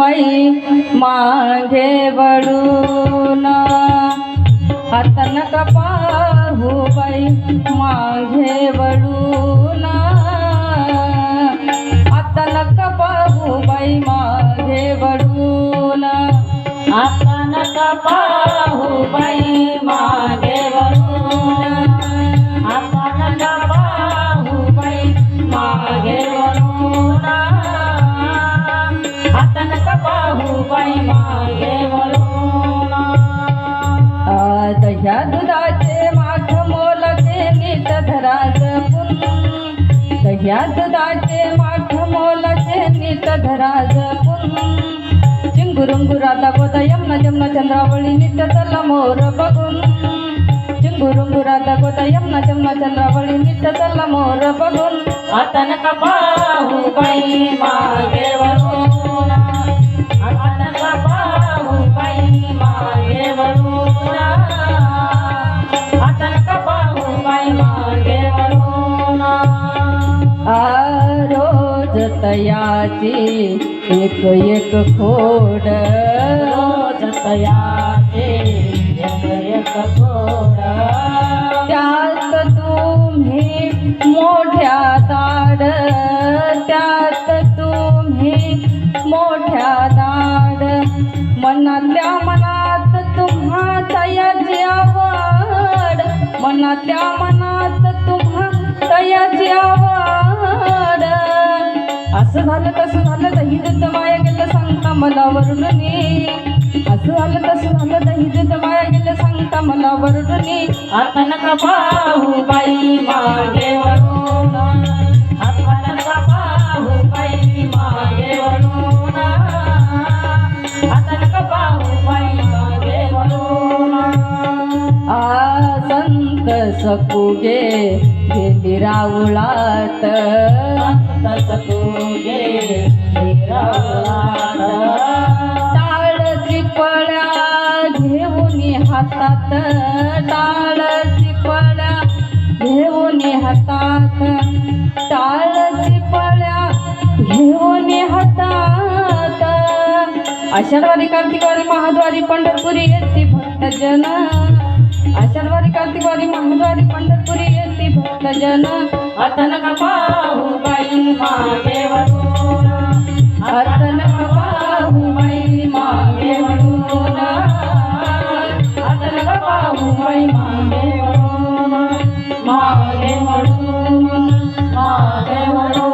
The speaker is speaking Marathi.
बाई मागे वळून आता नका पाहू बाई मागे वळून आता नका पाहू बाई मागे वळून आता नका पाहू बाई मागे दह्या दुधाचे माठ मोलचे नीट धरा जपून दह्या दुधाचे माठ मोलचे नीट धरा जपून चिंगुरुंगुराला गोदा यमना जमना चंद्रावळी नीट चला मोर बघून. चिंगुरुंगुराला गोदा यमना जमना चंद्रावळी नीट चला मोर बघून. आता नका पाहू बाई तयाची एक एक खोड. रोज तयाचे एक एक त्यात तुम्ही मोठ्या दाड त्यात तुम्ही मोठ्या दाड मनातल्या मनात तुम्हा तयाची आवड. मनातल्या मनात तुम्हा तयाची आवड. असं झालं तसं झालं दही दूध माया गेलं सांगता मला वरडुनी असं झालं तसं झालं दही दूध माया गेलं सांगता मला वरडुनी आता नका पाहू बाई मागे सकुगे गेली राऊळात तस तुझे टाळची पळ्या घेऊन हातात. टाळची पळ्या घेऊन हातात. टाळची पळ्या घेऊन हातात. आषाढवारी कार्तिकवारी महाद्वारी पंढरपुरी येते भक्तजन. आचरवारी कांतीवारी महाद्वारी पंढरपुरी येती भक्त जन अतन कपाहू बाई मा देवडोन अतन कपाहू बाई मा देवडोन अतन कपाहू बाई मा देवडोन मा देवडोन मा देवडोन